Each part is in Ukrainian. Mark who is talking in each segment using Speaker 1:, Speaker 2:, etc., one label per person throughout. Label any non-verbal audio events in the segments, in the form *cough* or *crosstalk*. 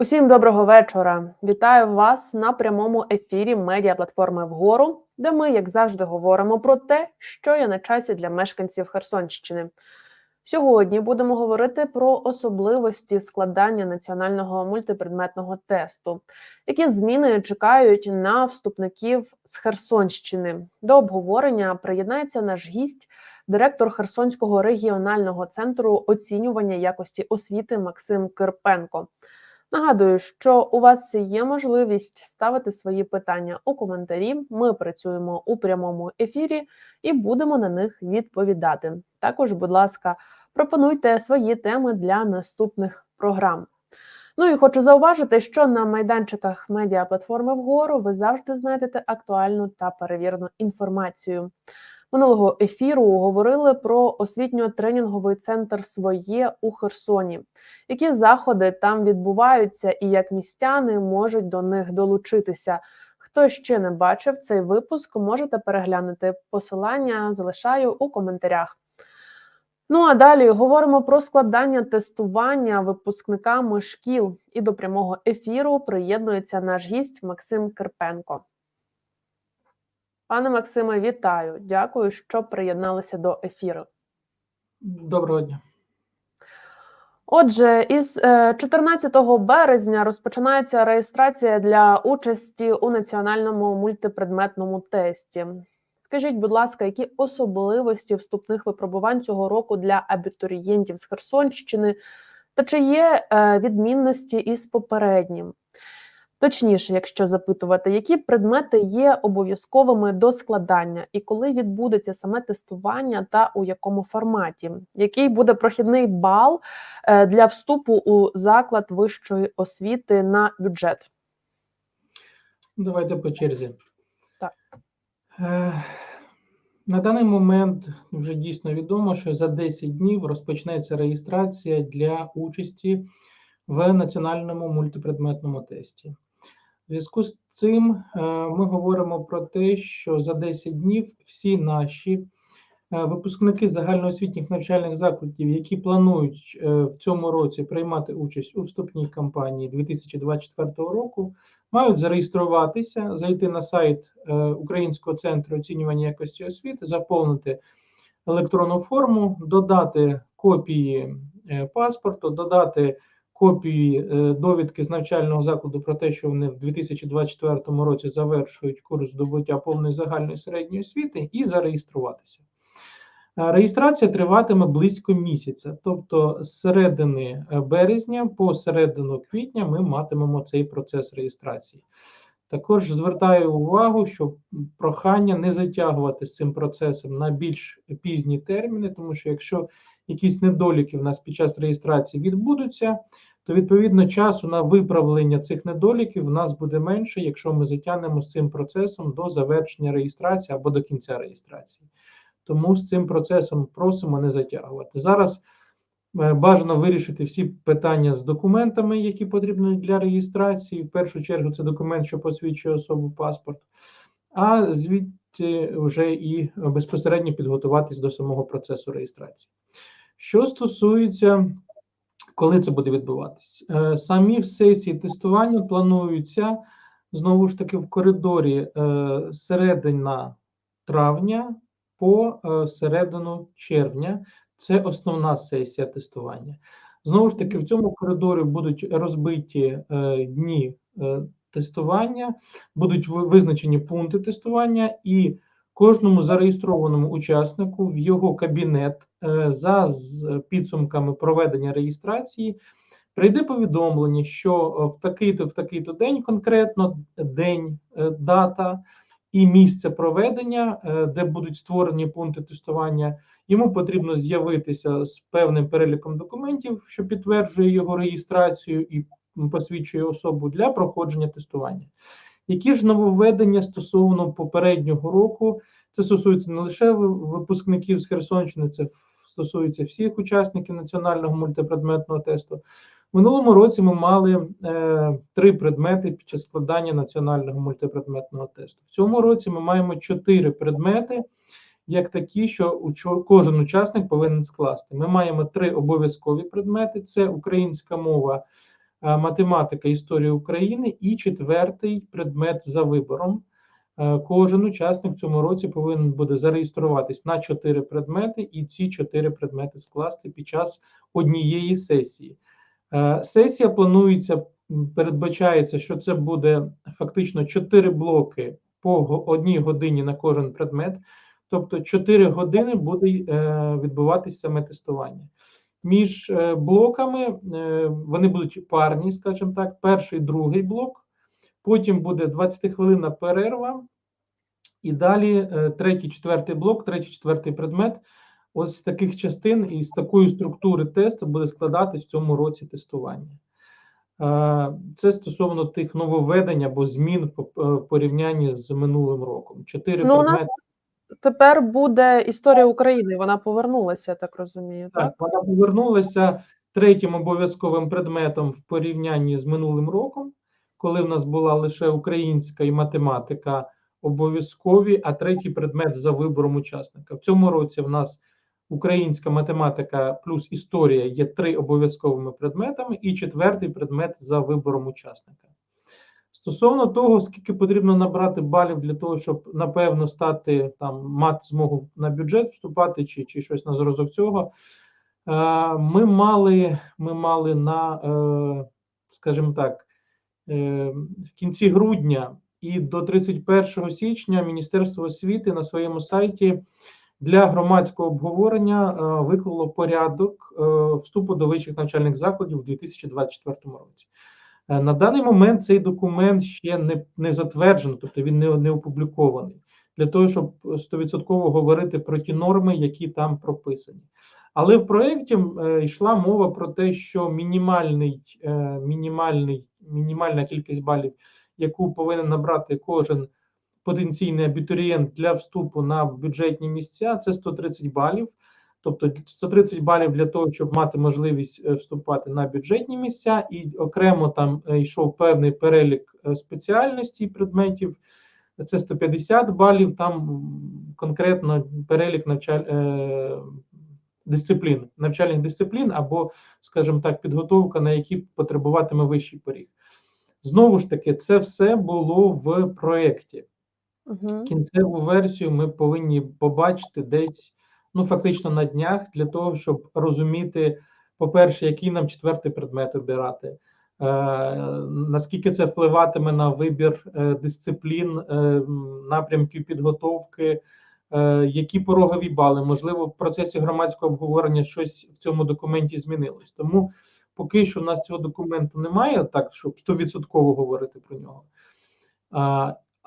Speaker 1: Усім доброго вечора. Вітаю вас на прямому ефірі медіаплатформи вгору, де ми, як завжди, говоримо про те, що є на часі для мешканців Херсонщини. Сьогодні будемо говорити про особливості складання національного мультипредметного тесту, які зміни чекають на вступників з Херсонщини. До обговорення приєднається наш гість, директор Херсонського регіонального центру оцінювання якості освіти Максим Кирпенко. Нагадую, що у вас є можливість ставити свої питання у коментарі. Ми працюємо у прямому ефірі і будемо на них відповідати. Також, будь ласка, пропонуйте свої теми для наступних програм. Ну і хочу зауважити, що на майданчиках медіаплатформи вгору ви завжди знайдете актуальну та перевірену інформацію. Минулого ефіру говорили про освітньо-тренінговий центр своє у Херсоні, які заходи там відбуваються, і як містяни можуть до них долучитися. Хто ще не бачив цей випуск, можете переглянути посилання. Залишаю у коментарях. Ну а далі говоримо про складання тестування випускниками шкіл. І до прямого ефіру приєднується наш гість Максим Кирпенко. Пане Максиме, вітаю! Дякую, що приєдналися до ефіру.
Speaker 2: Доброго дня.
Speaker 1: Отже, із 14 березня розпочинається реєстрація для участі у національному мультипредметному тесті. Скажіть, будь ласка, які особливості вступних випробувань цього року для абітурієнтів з Херсонщини, та чи є відмінності із попереднім? Точніше, якщо запитувати, які предмети є обов'язковими до складання, і коли відбудеться саме тестування, та у якому форматі, який буде прохідний бал для вступу у заклад вищої освіти на бюджет?
Speaker 2: Давайте по черзі.
Speaker 1: Так.
Speaker 2: Е, на даний момент вже дійсно відомо, що за 10 днів розпочнеться реєстрація для участі в національному мультипредметному тесті. Зв'язку з цим е, ми говоримо про те, що за 10 днів всі наші е, випускники загальноосвітніх навчальних закладів, які планують е, в цьому році приймати участь у вступній кампанії 2024 року, мають зареєструватися, зайти на сайт Українського центру оцінювання якості освіти, заповнити електронну форму, додати копії паспорту, додати копії е, довідки з навчального закладу про те, що вони в 2024 році завершують курс здобуття повної загальної середньої освіти, і зареєструватися. Е, реєстрація триватиме близько місяця, тобто з середини е, березня по середину квітня ми матимемо цей процес реєстрації. Також звертаю увагу, що прохання не затягувати з цим процесом на більш пізні терміни, тому що якщо якісь недоліки в нас під час реєстрації відбудуться, то відповідно часу на виправлення цих недоліків в нас буде менше, якщо ми затягнемо з цим процесом до завершення реєстрації або до кінця реєстрації. Тому з цим процесом просимо не затягувати. Зараз е, бажано вирішити всі питання з документами, які потрібні для реєстрації. В першу чергу це документ, що посвідчує особу паспорт, а звідти вже і безпосередньо підготуватись до самого процесу реєстрації. Що стосується, коли це буде відбуватись, е, самі сесії тестування плануються знову ж таки в коридорі е, середина травня по е, середину червня. Це основна сесія тестування. Знову ж таки, в цьому коридорі будуть розбиті дні тестування, будуть визначені пункти тестування і Кожному зареєстрованому учаснику в його кабінет е, за підсумками проведення реєстрації прийде повідомлення, що е, в такий-то в такий-то день, конкретно день, е, дата і місце проведення, де будуть створені пункти тестування, йому потрібно з'явитися з певним переліком документів, що підтверджує його реєстрацію і посвідчує особу для проходження тестування. Які ж нововведення стосовно попереднього року? Це стосується не лише випускників з Херсонщини, це стосується всіх учасників національного мультипредметного тесту. Минулому році ми мали е, три предмети під час складання національного мультипредметного тесту. В цьому році ми маємо чотири предмети, як такі, що кожен учасник повинен скласти. Ми маємо три обов'язкові предмети: це українська мова математика, історія України і четвертий предмет за вибором. Е, Кожен учасник в цьому році повинен буде зареєструватись на чотири предмети і ці чотири предмети скласти під час однієї сесії. Е, Сесія планується, передбачається, що це буде фактично чотири блоки по одній годині на кожен предмет. Тобто 4 години буде е, відбуватися саме тестування. Між е, блоками е, вони будуть парні, скажімо так, перший, другий блок, потім буде 20 хвилинна перерва, і далі е, третій, четвертий блок, третій, четвертий предмет. Ось з таких частин і з такої структури тесту буде складатись в цьому році тестування. Це стосовно тих нововведень або змін в порівнянні з минулим роком. Чотири
Speaker 1: Ну,
Speaker 2: предмети.
Speaker 1: Тепер буде історія України. Вона повернулася, я так розумію. Так,
Speaker 2: Так, вона повернулася третім обов'язковим предметом в порівнянні з минулим роком, коли в нас була лише українська і математика обов'язкові, а третій предмет за вибором учасника. В цьому році в нас українська математика плюс історія є три обов'язковими предметами, і четвертий предмет за вибором учасника. Стосовно того, скільки потрібно набрати балів для того, щоб напевно стати там, мати змогу на бюджет вступати, чи, чи щось на зразок цього. Е, Ми мали, ми мали на, е, скажімо так, е, в кінці грудня і до 31 січня Міністерство освіти на своєму сайті для громадського обговорення виклало порядок вступу до вищих навчальних закладів у 2024 році. Е, На даний момент цей документ ще не, не затверджений, тобто він не, не опублікований для того, щоб 100% говорити про ті норми, які там прописані. Але в проєкті е, йшла мова про те, що мінімальний, е, мінімальний, мінімальна кількість балів, яку повинен набрати кожен потенційний абітурієнт для вступу на бюджетні місця, це 130 балів. Тобто 130 балів для того, щоб мати можливість е, вступати на бюджетні місця, і окремо там е, йшов певний перелік е, спеціальностей предметів. Це 150 балів, там конкретно перелік навчаль... дисциплін, навчальних дисциплін, або, скажімо так, підготовка, на які потребуватиме вищий поріг. Знову ж таки, це все було в проєкті.
Speaker 1: Угу.
Speaker 2: Кінцеву версію ми повинні побачити десь, ну фактично на днях, для того, щоб розуміти, по-перше, який нам четвертий предмет обирати, е, наскільки це впливатиме на вибір е, дисциплін, е, напрямків підготовки, які порогові бали, можливо, в процесі громадського обговорення щось в цьому документі змінилось. Тому поки що в нас цього документу немає, так щоб 100% говорити про нього.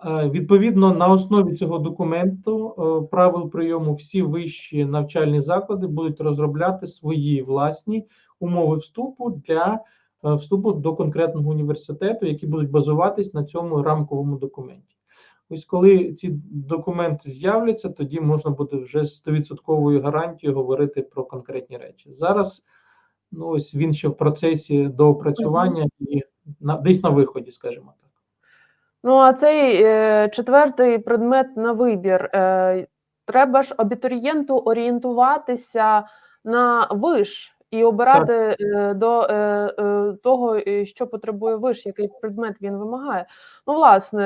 Speaker 2: Е, Відповідно, на основі цього документу е, правил прийому всі вищі навчальні заклади будуть розробляти свої власні умови вступу для е, вступу до конкретного університету, які будуть базуватись на цьому рамковому документі. Ось коли ці документи з'являться, тоді можна буде вже з 100% гарантією говорити про конкретні речі. Зараз ну ось він ще в процесі доопрацювання і на десь на виході, скажімо.
Speaker 1: Ну, а цей е, четвертий предмет на вибір. Е, треба ж абітурієнту орієнтуватися на виш і обирати е, до е, е, того, е, що потребує виш, який предмет він вимагає. Ну, власне,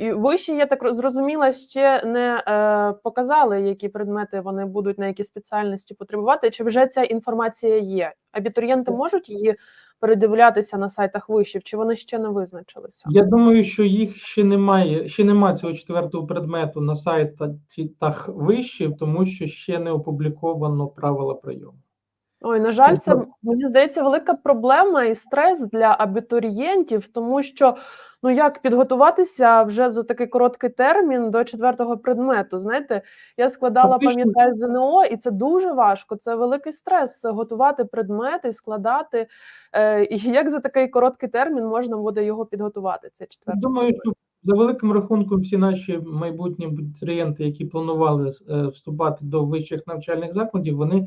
Speaker 1: е, виші, я так зрозуміла, ще не е, показали, які предмети вони будуть на які спеціальності потребувати. Чи вже ця інформація є? Абітурієнти можуть її передивлятися на сайтах вишів, чи вони ще не визначилися?
Speaker 2: Я думаю, що їх ще немає, ще немає цього четвертого предмету на сайтах вишів, тому що ще не опубліковано правила прийому.
Speaker 1: Ой, на жаль, це
Speaker 2: Тобто-
Speaker 1: мені здається велика проблема і стрес для абітурієнтів, тому що ну як підготуватися вже за такий короткий термін до четвертого предмету. Знаєте, я складала, пам'ятаю, ЗНО, і це дуже важко. Це великий стрес готувати предмети, складати. Е, і як за такий короткий термін можна буде його підготувати? Це четвертий
Speaker 2: Думаю, що за великим рахунком всі наші майбутні абітурієнти, які планували е, вступати до вищих навчальних закладів, вони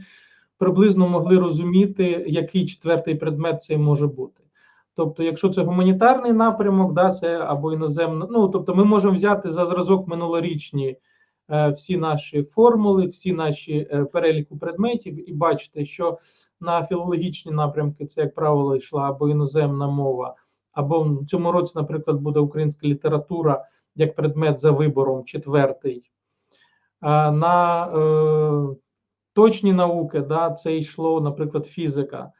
Speaker 2: приблизно могли розуміти, який четвертий предмет це може бути. Тобто, якщо це гуманітарний напрямок, да, це або іноземно. Ну тобто, ми можемо взяти за зразок минулорічні е, всі наші формули, всі наші е, переліку предметів, і бачите, що на філологічні напрямки це, як правило, йшла або іноземна мова, або в цьому році, наприклад, буде українська література як предмет за вибором, четвертий. А на е, точні науки, да, це йшло, наприклад, фізика.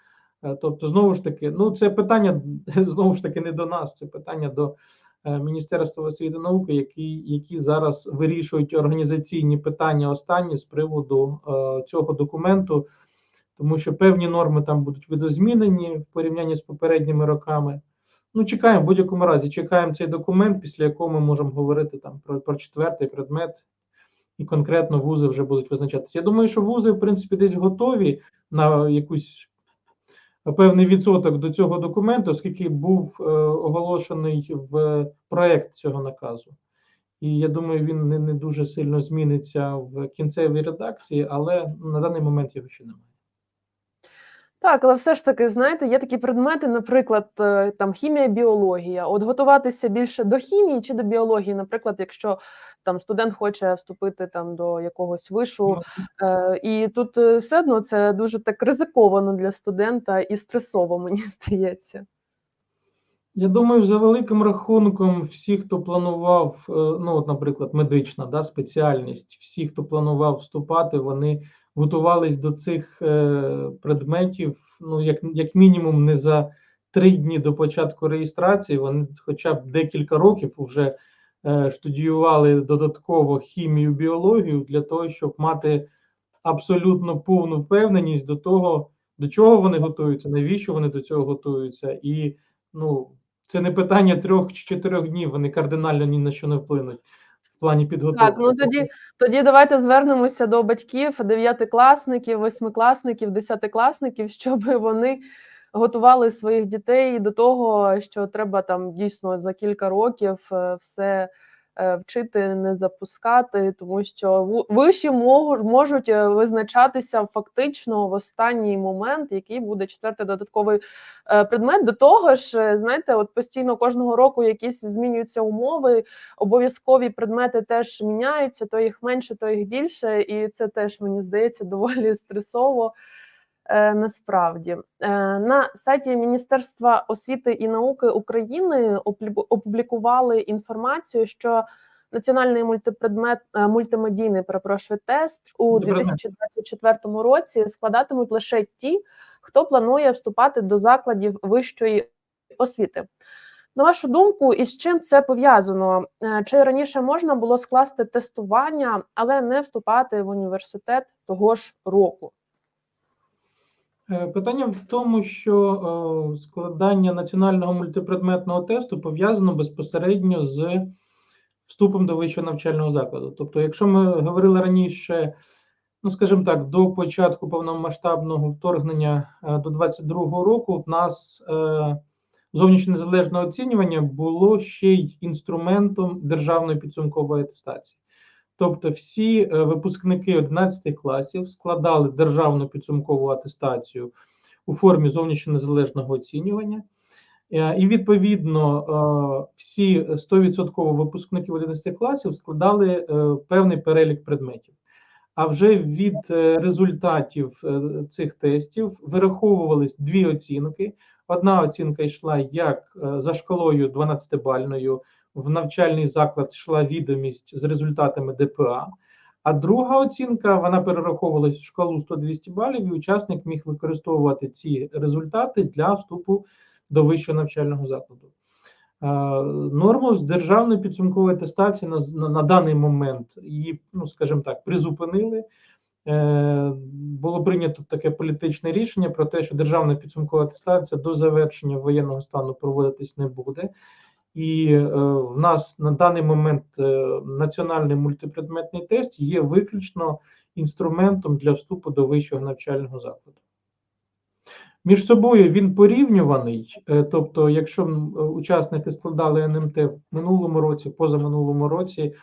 Speaker 2: Е, Тобто, знову ж таки, ну це питання *laughs* знову ж таки не до нас, це питання до е, Міністерства освіти і науки, які, які зараз вирішують організаційні питання останні з приводу е, цього документу, тому що певні норми там будуть видозмінені в порівнянні з попередніми роками. Ну, чекаємо в будь-якому разі, чекаємо цей документ, після якого ми можемо говорити там про, про четвертий предмет, і конкретно вузи вже будуть визначатися. Я думаю, що вузи, в принципі, десь готові на якусь певний відсоток до цього документу, оскільки був е, оголошений в проект цього наказу. І я думаю, він не, не дуже сильно зміниться в кінцевій редакції, але на даний момент його ще немає.
Speaker 1: Так, але все ж таки, знаєте, є такі предмети, наприклад, е, там хімія, біологія. От готуватися більше до хімії чи до біології, наприклад, якщо там студент хоче вступити там до якогось вишу, е, і тут е, все одно це дуже так ризиковано для студента і стресово, мені *laughs* здається.
Speaker 2: Я думаю, за великим рахунком, всі, хто планував, е, ну, от, наприклад, медична да, спеціальність, всі, хто планував вступати, вони готувались до цих е, предметів, ну, як, як мінімум, не за три дні до початку реєстрації, вони хоча б декілька років вже е, студіювали додатково хімію, біологію для того, щоб мати абсолютно повну впевненість до того, до чого вони готуються, навіщо вони до цього готуються, і ну, це не питання трьох чи чотирьох днів, вони кардинально ні на що не вплинуть плані підготовки.
Speaker 1: Так, ну тоді, тоді давайте звернемося до батьків дев'ятикласників, восьмикласників, десятикласників, щоб вони готували своїх дітей до того, що треба там дійсно за кілька років е, все вчити, не запускати, тому що виші можуть, е, визначатися фактично в останній момент, який буде четвертий додатковий е, предмет. До того ж, е, знаєте, от постійно кожного року якісь змінюються умови, обов'язкові предмети теж міняються, то їх менше, то їх більше, і це теж мені здається *laughs* доволі стресово. Е, Насправді Е, на сайті Міністерства освіти і науки України опублікували інформацію, що національний мультипредмет е, мультимедійний перепрошую тест у 2024 році складатимуть лише ті, хто планує вступати до закладів вищої освіти. На вашу думку, із чим це пов'язано? Чи раніше можна було скласти тестування, але не вступати в університет того ж року?
Speaker 2: Е, Питання в тому, що е, складання національного мультипредметного тесту пов'язано безпосередньо з вступом до вищого навчального закладу. Тобто, якщо ми говорили раніше, ну скажімо так, до початку повномасштабного вторгнення е, до 22-го року, в нас зовнішнє незалежне оцінювання було ще й інструментом державної підсумкової атестації. Тобто, всі е, випускники 11 класів складали державну підсумкову атестацію у формі зовнішньо незалежного оцінювання. Е, І відповідно е, всі 100% випускників 11 класів складали певний перелік предметів. А вже від результатів цих тестів вираховувались дві оцінки. Одна оцінка йшла як за шкалою 12-бальною, в навчальний заклад йшла відомість з результатами ДПА. А друга оцінка вона перераховувалась в шкалу 100-200 балів, і учасник міг використовувати ці результати для вступу до вищого навчального закладу. Е, Норму з державної підсумкової атестації на, на, на даний момент її, ну скажімо так, призупинили. Е, Було прийнято таке політичне рішення про те, що державна підсумкова атестація до завершення воєнного стану проводитись не буде. І е, в нас на даний момент е, національний мультипредметний тест є виключно інструментом для вступу до вищого навчального закладу. Між собою він порівнюваний, е, тобто, якщо учасники складали НМТ в минулому році, позаминулому році,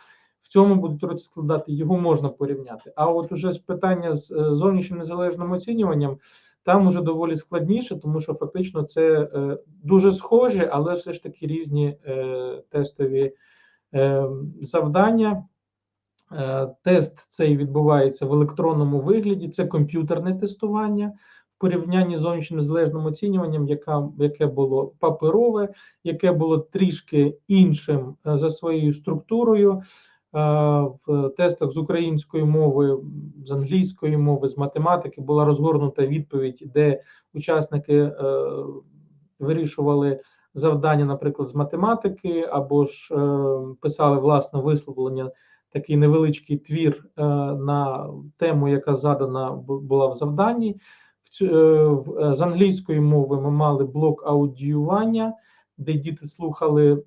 Speaker 2: в цьому будуть році складати, його можна порівняти. А от уже питання з зовнішнім незалежним оцінюванням, там уже доволі складніше, тому що фактично це е, дуже схожі, але все ж таки різні е, тестові е, завдання. Тест цей відбувається в електронному вигляді. Це комп'ютерне тестування в порівнянні з зовнішнім незалежним оцінюванням, яка, яке було паперове, яке було трішки іншим за своєю структурою. Е, В тестах з української мови, з англійської мови, з математики була розгорнута відповідь, де учасники е, вирішували завдання, наприклад, з математики, або ж е, писали власне висловлення такий невеличкий твір на тему, яка задана була в завданні. З англійської мови ми мали блок аудіювання, де діти слухали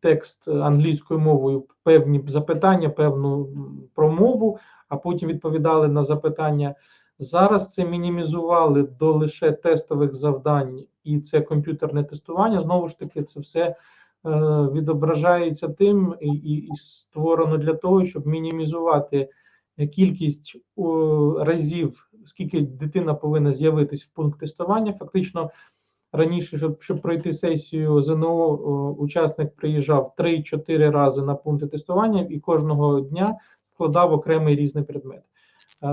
Speaker 2: текст англійською мовою, певні запитання, певну промову, а потім відповідали на запитання. Зараз це мінімізували до лише тестових завдань, і це комп'ютерне тестування. Знову ж таки, це все е, відображається тим і, і, створено для того, щоб мінімізувати кількість разів, скільки дитина повинна з'явитись в пункт тестування. Фактично, раніше, щоб, щоб пройти сесію ЗНО, о, учасник приїжджав 3-4 рази на пункти тестування і кожного дня складав окремий різний предмет. Е,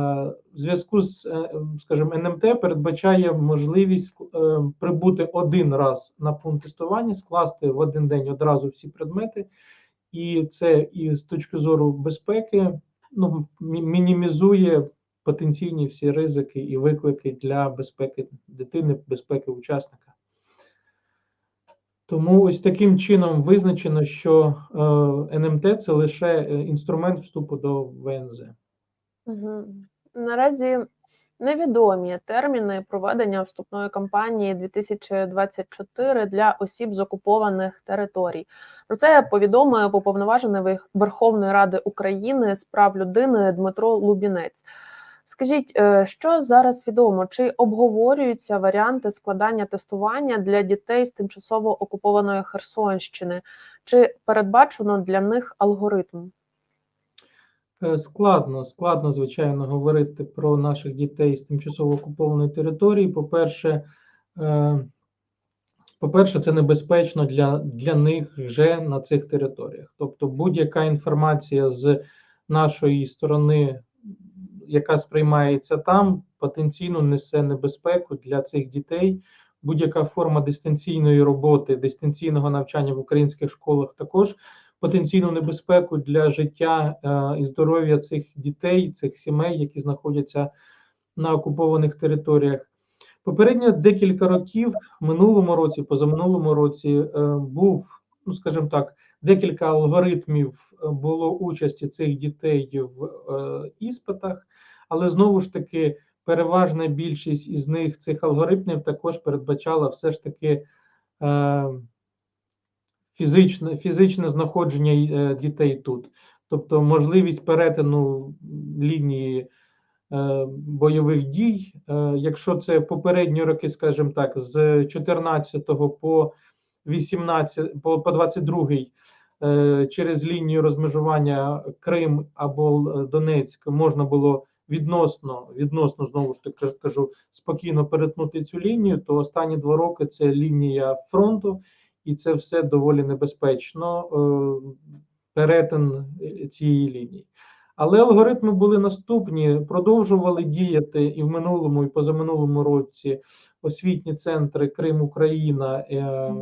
Speaker 2: В зв'язку з, е, скажімо, НМТ передбачає можливість е, прибути один раз на пункт тестування, скласти в один день одразу всі предмети, і це і з точки зору безпеки ну, мі- мінімізує потенційні всі ризики і виклики для безпеки дитини, безпеки учасника. Тому ось таким чином визначено, що е, НМТ це лише е, інструмент вступу до ВНЗ.
Speaker 1: Угу. Наразі невідомі терміни проведення вступної кампанії 2024 для осіб з окупованих територій. Про це повідомив уповноважений Верховної Ради України з прав людини Дмитро Лубінець. Скажіть, е, що зараз відомо? Чи обговорюються варіанти складання тестування для дітей з тимчасово окупованої Херсонщини? Чи передбачено для них алгоритм?
Speaker 2: Е, Складно, складно, звичайно, говорити про наших дітей з тимчасово окупованої території. По-перше, е, по-перше, це небезпечно для, для них вже на цих територіях. Тобто, будь-яка інформація з нашої сторони, яка сприймається там, потенційно несе небезпеку для цих дітей. Будь-яка форма дистанційної роботи, дистанційного навчання в українських школах також потенційну небезпеку для життя е, і здоров'я цих дітей, цих сімей, які знаходяться на окупованих територіях. Попередньо декілька років, минулому році, позаминулому році, е, був, ну скажімо так, декілька алгоритмів е, було участі цих дітей в е, іспитах, але знову ж таки, переважна більшість із них цих алгоритмів також передбачала все ж таки. Е, фізичне, фізичне знаходження дітей тут, тобто можливість перетину лінії бойових дій. Якщо це попередні роки, скажімо так, з 14 по 18, по, по 22 е, через лінію розмежування Крим або е, Донецьк можна було відносно, відносно знову ж таки кажу, спокійно перетнути цю лінію, то останні два роки це лінія фронту і це все доволі небезпечно, е, перетин е, цієї лінії. Але алгоритми були наступні, продовжували діяти і в минулому, і позаминулому році освітні центри Крим, Україна е,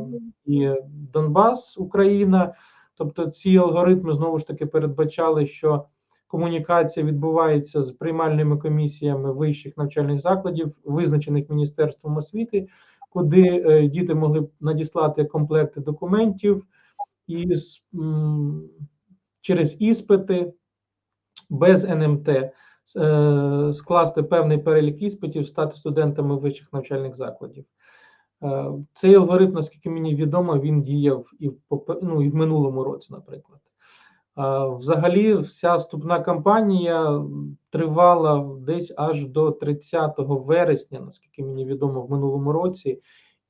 Speaker 2: і Донбас, Україна. Тобто ці алгоритми знову ж таки передбачали, що комунікація відбувається з приймальними комісіями вищих навчальних закладів, визначених Міністерством освіти, куди е, діти могли б надіслати комплекти документів і через іспити без НМТ е, скласти певний перелік іспитів, стати студентами вищих навчальних закладів. Е, Цей алгоритм, наскільки мені відомо, він діяв і в ну, і в минулому році, наприклад. Взагалі, вся вступна кампанія тривала десь аж до 30 вересня, наскільки мені відомо, в минулому році.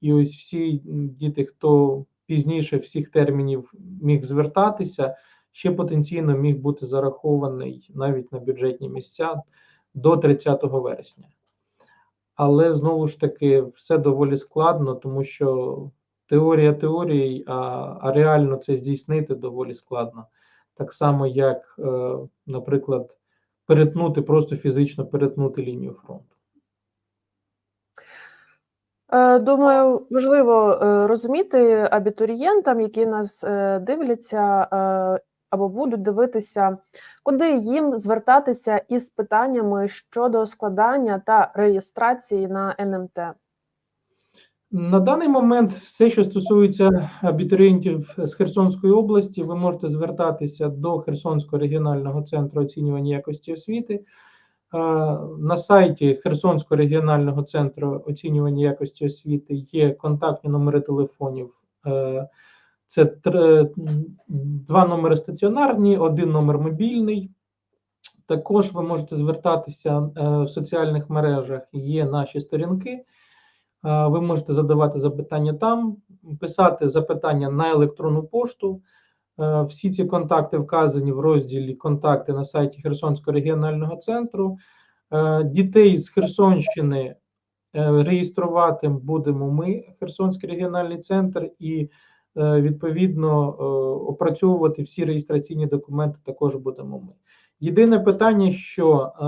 Speaker 2: І ось всі діти, хто пізніше всіх термінів міг звертатися, ще потенційно міг бути зарахований навіть на бюджетні місця до 30 вересня. Але знову ж таки все доволі складно, тому що теорія теорії, а, а реально це здійснити доволі складно. так само як, е, наприклад, перетнути, просто фізично перетнути лінію фронту.
Speaker 1: Е, Думаю, важливо е, розуміти абітурієнтам, які нас дивляться або будуть дивитися, куди їм звертатися із питаннями щодо складання та реєстрації на НМТ.
Speaker 2: На даний момент все, що стосується абітурієнтів з Херсонської області, ви можете звертатися до Херсонського регіонального центру оцінювання якості освіти. Е, На сайті Херсонського регіонального центру оцінювання якості освіти є контактні номери телефонів. Е, Це три- два номери стаціонарні, один номер мобільний. Також ви можете звертатися е, в соціальних мережах. Є наші сторінки. Е, Ви можете задавати запитання там, писати запитання на електронну пошту. Е, Всі ці контакти вказані в розділі Контакти на сайті Херсонського регіонального центру. Е, Дітей з Херсонщини е, реєструвати будемо ми, Херсонський регіональний центр, і е, відповідно е, опрацьовувати всі реєстраційні документи також будемо ми. Єдине питання, що е,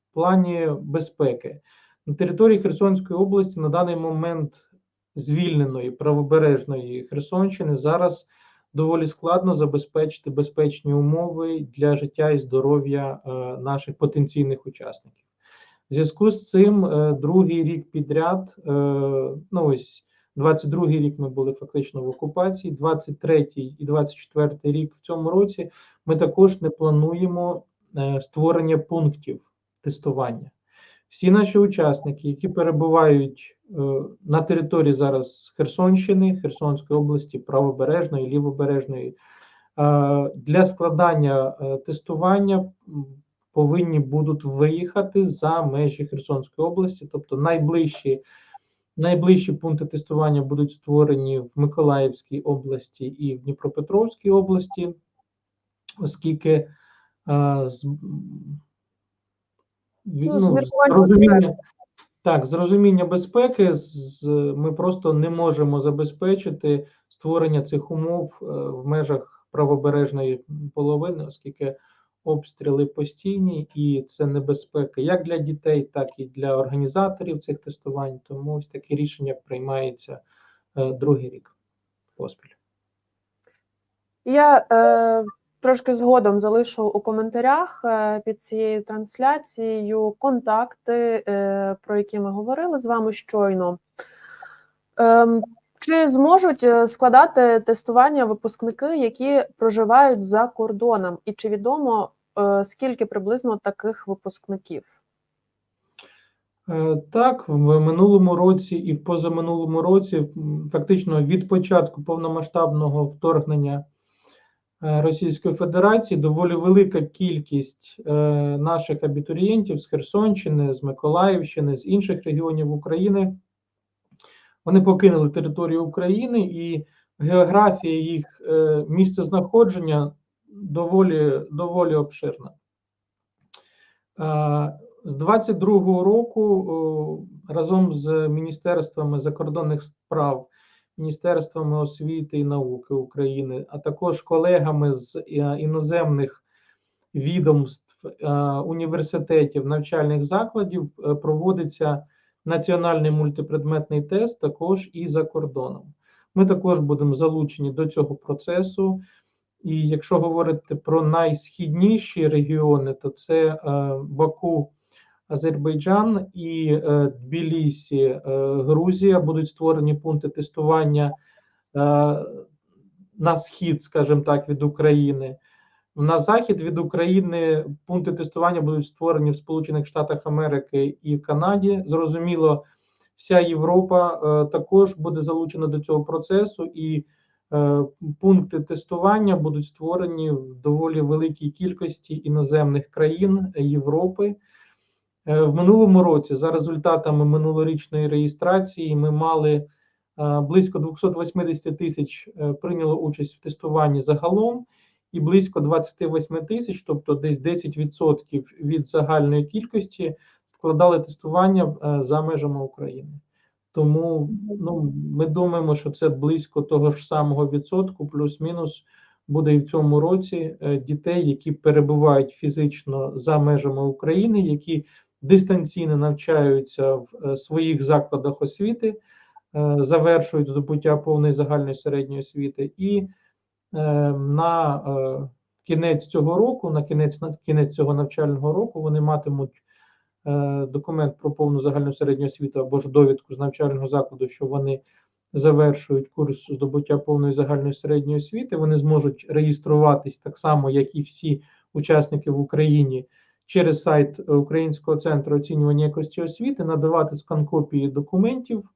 Speaker 2: в плані безпеки на території Херсонської області на даний момент звільненої правобережної Херсонщини зараз доволі складно забезпечити безпечні умови для життя і здоров'я е, наших потенційних учасників. В зв'язку з цим е, другий рік підряд, е, ну ось 22-й рік ми були фактично в окупації, 23-й і 24-й рік в цьому році ми також не плануємо е, створення пунктів тестування. Всі наші учасники, які перебувають е, на території зараз Херсонщини, Херсонської області, правобережної, лівобережної, е, для складання тестування повинні будуть виїхати за межі Херсонської області, тобто найближчі, найближчі пункти тестування будуть створені в Миколаївській області і в Дніпропетровській області, оскільки е, з,
Speaker 1: Ну, з
Speaker 2: ну, розуміння, так, з розуміння безпеки з, ми просто не можемо забезпечити створення цих умов е, в межах правобережної половини, оскільки обстріли постійні, і це небезпека як для дітей, так і для організаторів цих тестувань. Тому ось таке рішення приймається е, другий рік поспіль.
Speaker 1: Я е, трошки згодом залишу у коментарях е, під цією трансляцією контакти, е, про які ми говорили з вами щойно. Ем, чи зможуть е, складати тестування випускники, які проживають за кордоном? І чи відомо, е, скільки приблизно таких випускників?
Speaker 2: Е, Так, в минулому році і в позаминулому році, фактично від початку повномасштабного вторгнення е, Російської Федерації, доволі велика кількість е, наших абітурієнтів з Херсонщини, з Миколаївщини, з інших регіонів України, вони покинули територію України, і географія їх е, місцезнаходження доволі, доволі обширна. Е, З 22-го року разом з міністерствами закордонних справ, міністерствами освіти і науки України, а також колегами з е, іноземних відомств, е, університетів, навчальних закладів проводиться національний мультипредметний тест, також і за кордоном. Ми також будемо залучені до цього процесу. І якщо говорити про найсхідніші регіони, то це е, Баку, Азербайджан і е, Тбілісі, е, Грузія будуть створені пункти тестування на схід, скажімо так, від України. На захід від України пункти тестування будуть створені в Сполучених Штатах Америки і Канаді. Зрозуміло, вся Європа також буде залучена до цього процесу, і пункти тестування будуть створені в доволі великій кількості іноземних країн Європи. Е, В минулому році, за результатами минулорічної реєстрації, ми мали е, близько 280 тисяч е, прийняло участь в тестуванні загалом, і близько 28 тисяч, тобто десь 10% від загальної кількості, складали тестування е, за межами України. Тому ну, ми думаємо, що це близько того ж самого відсотку, плюс-мінус буде і в цьому році е, дітей, які перебувають фізично за межами України, які дистанційно навчаються в е, своїх закладах освіти, е, завершують здобуття повної загальної середньої освіти, і е, на кінець цього року, на кінець на кінець цього навчального року, вони матимуть документ про повну загальну середню освіту або ж довідку з навчального закладу, що вони завершують курс здобуття повної загальної середньої освіти. Вони зможуть реєструватись так само, як і всі учасники в Україні. Через сайт е, Українського центру оцінювання якості освіти надавати скан-копії документів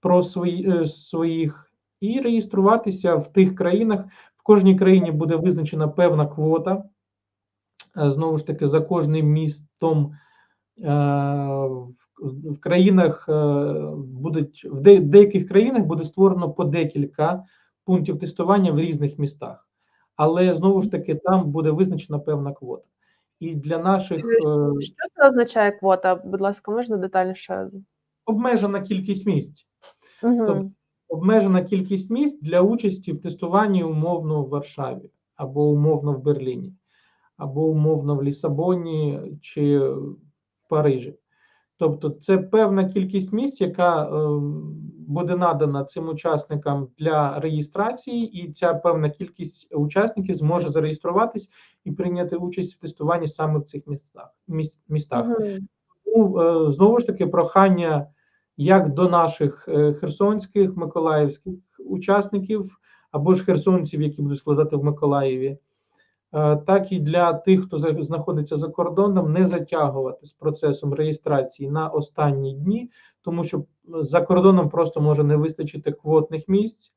Speaker 2: про свої, е, своїх і реєструватися в тих країнах. В кожній країні буде визначена певна квота. Е, Знову ж таки, за кожним містом е, в, в країнах е, будуть в деяких країнах буде створено по декілька пунктів тестування в різних містах. Але знову ж таки, там буде визначена певна квота. І для наших е,
Speaker 1: Що це означає квота? Будь ласка, можна детальніше?
Speaker 2: обмежена кількість місць.
Speaker 1: Угу.
Speaker 2: Тобто обмежена кількість місць для участі в тестуванні умовно в Варшаві, або умовно в Берліні, або умовно в Лісабоні чи Парижі. Тобто, це певна кількість місць, яка е, буде надана цим учасникам для реєстрації, і ця певна кількість учасників зможе зареєструватись і прийняти участь в тестуванні саме в цих містах. Міс- містах.
Speaker 1: Угу.
Speaker 2: Ну, е, знову ж таки, прохання як до наших е, херсонських, миколаївських учасників або ж херсонців, які будуть складати в Миколаєві, так і для тих, хто знаходиться за кордоном, не затягувати з процесом реєстрації на останні дні, тому що за кордоном просто може не вистачити квотних місць.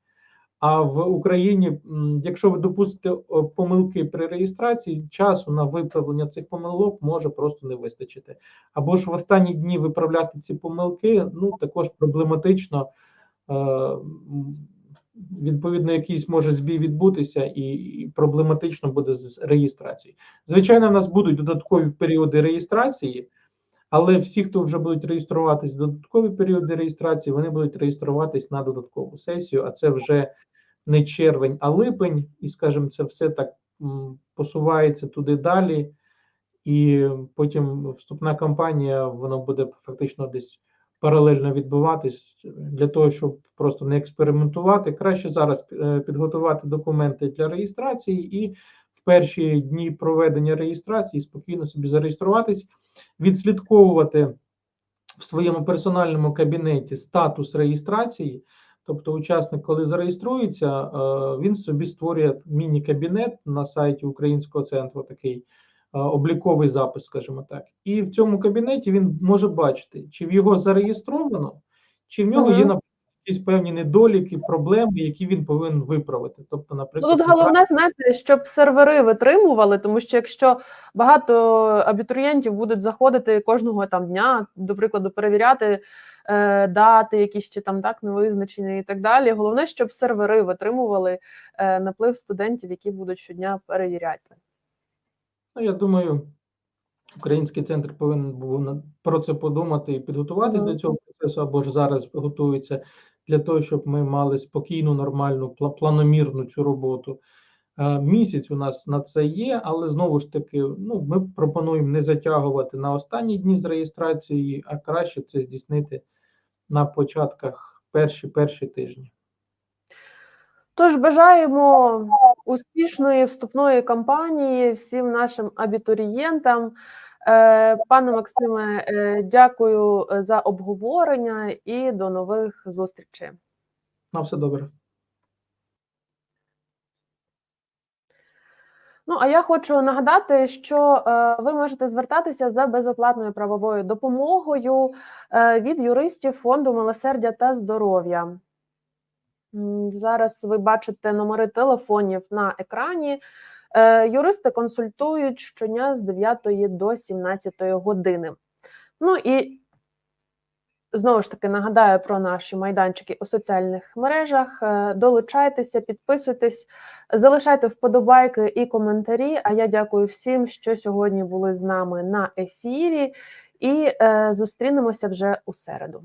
Speaker 2: А в Україні, якщо ви допустите помилки при реєстрації, часу на виправлення цих помилок може просто не вистачити. Або ж в останні дні виправляти ці помилки, ну також проблематично. Відповідно, якийсь може збій відбутися, і, проблематично буде з реєстрацією. Звичайно, в нас будуть додаткові періоди реєстрації, але всі, хто вже будуть реєструватись в додаткові періоди реєстрації, вони будуть реєструватись на додаткову сесію, а це вже не червень, а липень, і, скажімо, це все так посувається туди далі, і потім вступна кампанія воно буде фактично десь паралельно відбуватись для того, щоб просто не експериментувати. Краще зараз е, підготувати документи для реєстрації і в перші дні проведення реєстрації спокійно собі зареєструватись, відслідковувати в своєму персональному кабінеті статус реєстрації. Тобто, учасник, коли зареєструється, е, він собі створює міні-кабінет на сайті Українського центру, такий обліковий запис, скажімо так. І в цьому кабінеті він може бачити, чи в його зареєстровано, чи в нього є наприклад, якісь певні недоліки, проблеми, які він повинен виправити. Тобто,
Speaker 1: Ну,
Speaker 2: наприклад,
Speaker 1: тут головне, знаєте, щоб сервери витримували, тому що якщо багато абітурієнтів будуть заходити кожного там дня, до прикладу, перевіряти е, дати, якісь чи там так невизначені і так далі. Головне, щоб сервери витримували е, наплив студентів, які будуть щодня перевіряти.
Speaker 2: Ну, я думаю, Український центр повинен був про це подумати і підготуватись до цього процесу, або ж зараз готується для того, щоб ми мали спокійну, нормальну, планомірну цю роботу. Е, Місяць у нас на це є, але знову ж таки, ну, ми пропонуємо не затягувати на останні дні з реєстрації, а краще це здійснити на початках перші перші тижні.
Speaker 1: Тож бажаємо успішної вступної кампанії всім нашим абітурієнтам. Е, Пане Максиме, е, дякую за обговорення і до нових зустрічей.
Speaker 2: На все добре.
Speaker 1: Ну а я хочу нагадати, що е, ви можете звертатися за безоплатною правовою допомогою е, від юристів фонду милосердя та здоров'я. Зараз ви бачите номери телефонів на екрані. Е, Юристи консультують щодня з 9 до 17 години. Ну і знову ж таки нагадаю про наші майданчики у соціальних мережах. Е, Долучайтеся, підписуйтесь, залишайте вподобайки і коментарі. А я дякую всім, що сьогодні були з нами на ефірі, і е, зустрінемося вже у середу.